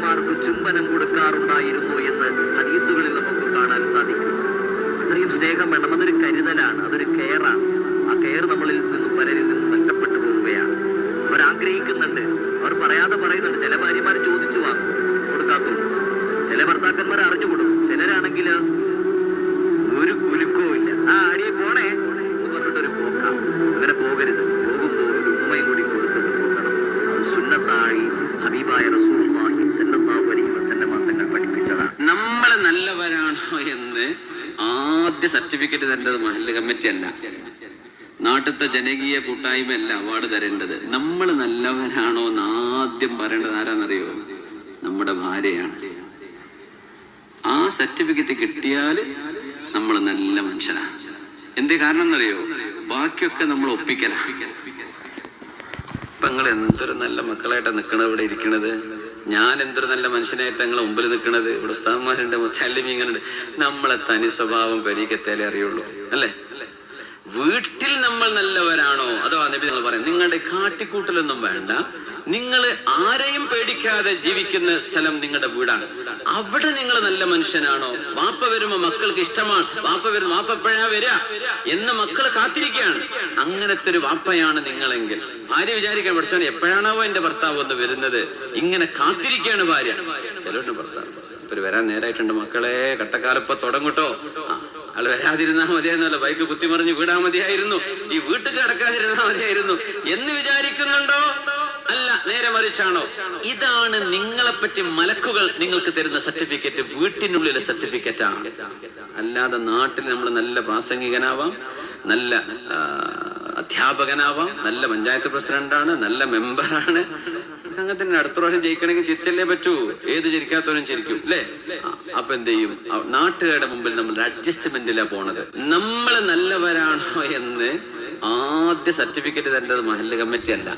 ഭാര്യമാർക്ക് ചുംബനം കൊടുക്കാറുണ്ടായിരുന്നു എന്ന് ഹദീസുകളിൽ നമുക്ക് കാണാൻ സാധിക്കും. അത്രയും സ്നേഹം വേണം. അതൊരു കരുതല സർട്ടിഫിക്കറ്റ് തരേണ്ടത് മഹല്ല് കമ്മിറ്റി അല്ല. നാട്ടിലത്തെ ജനകീയ കൂട്ടായ്മ അല്ല അവാർഡ് തരേണ്ടത്. നമ്മൾ നല്ലവരാണോ എന്ന് ആദ്യം പറയേണ്ടത് ആരാന്നറിയോ? നമ്മുടെ ഭാര്യയാണ്. ആ സർട്ടിഫിക്കറ്റ് കിട്ടിയാൽ നമ്മൾ നല്ല മനുഷ്യനാണ് എന്തേ കാരണം എന്നറിയോ ബാക്കിയൊക്കെ നമ്മൾ ഒപ്പിക്കലാണ് ഇപ്പൊ നിങ്ങൾ എന്തൊരു നല്ല മക്കളായിട്ടാണ് നിൽക്കണത് ഇവിടെ ഇരിക്കണത്? ഞാൻ എന്തൊരു നല്ല മനുഷ്യനായിട്ട് ഞങ്ങളെ മുമ്പിൽ നിൽക്കണത്? ഇവിടെ ഉസ്താന്മാരുണ്ട് മുച്ചാലിമീങ്ങളുണ്ട് നമ്മളെ തനി സ്വഭാവം പരീക്കത്തേലേ അറിയുള്ളൂ. അല്ലേ? വീട്ടിൽ നമ്മൾ നല്ലവരാണോ? അതോ നബി നിങ്ങൾ പറയാം നിങ്ങളുടെ കാട്ടിക്കൂട്ടലൊന്നും വേണ്ട. നിങ്ങൾ ആരെയും പേടിക്കാതെ ജീവിക്കുന്ന സ്ഥലം നിങ്ങളുടെ വീടാണ്. അവിടെ നിങ്ങൾ നല്ല മനുഷ്യനാണോ? വാപ്പ വരുമ്പോ മക്കൾക്ക് ഇഷ്ടമാണ്. വാപ്പ വരുന്ന വാപ്പ എപ്പോഴാ വരിക എന്ന് മക്കൾ കാത്തിരിക്കുകയാണ്. അങ്ങനത്തെ ഒരു വാപ്പയാണ് നിങ്ങളെങ്കിൽ. ഭാര്യ വിചാരിക്കാൻ പഠിച്ചാൽ എപ്പോഴാണാവോ എന്റെ ഭർത്താവ് ഒന്ന് വരുന്നത്? ഇങ്ങനെ കാത്തിരിക്കുകയാണ് ഭാര്യ. ചിലവരുടെ ഭർത്താവ്. ഇപ്പൊ വരാൻ നേരായിട്ടുണ്ട് മക്കളെ. കട്ടക്കാലപ്പ തുടങ്ങട്ടോ. ആ, ആൾ വരാതിരുന്നാ മതിയായിരുന്നല്ല. ബൈക്ക് കുത്തിമറിഞ്ഞ് വീടാ മതിയായിരുന്നു. ഈ വീട്ടിൽ കിടക്കാതിരുന്നാ മതിയായിരുന്നു. എന്ന് വിചാരിക്കുന്നുണ്ടോ? അല്ല നേരെ മറിച്ചാണോ? ഇതാണ് നിങ്ങളെ പറ്റി മലക്കുകൾ നിങ്ങൾക്ക് തരുന്ന സർട്ടിഫിക്കറ്റ്. വീട്ടിനുള്ളിലെ സർട്ടിഫിക്കറ്റ്. ആണ് അല്ലാതെ നാട്ടിൽ നമ്മൾ നല്ല പ്രാസംഗികനാവാം നല്ല അധ്യാപകനാവാം നല്ല പഞ്ചായത്ത് പ്രസിഡന്റാണ് നല്ല മെമ്പറാണ് അങ്ങനെ തന്നെ അടുത്ത പ്രാവശ്യം ജയിക്കണമെങ്കിൽ ചിരിച്ചല്ലേ പറ്റൂ? ഏത് ചിരിക്കാത്തവരും ചിരിക്കും അല്ലേ? അപ്പൊ എന്ത് ചെയ്യും? നാട്ടുകാരുടെ മുമ്പിൽ നമ്മൾ അഡ്ജസ്റ്റ്മെന്റിലാ പോണത്. നമ്മൾ നല്ലവരാണോ എന്ന് ആദ്യ സർട്ടിഫിക്കറ്റ് തരേണ്ടത് മഹല്ല് കമ്മിറ്റി അല്ല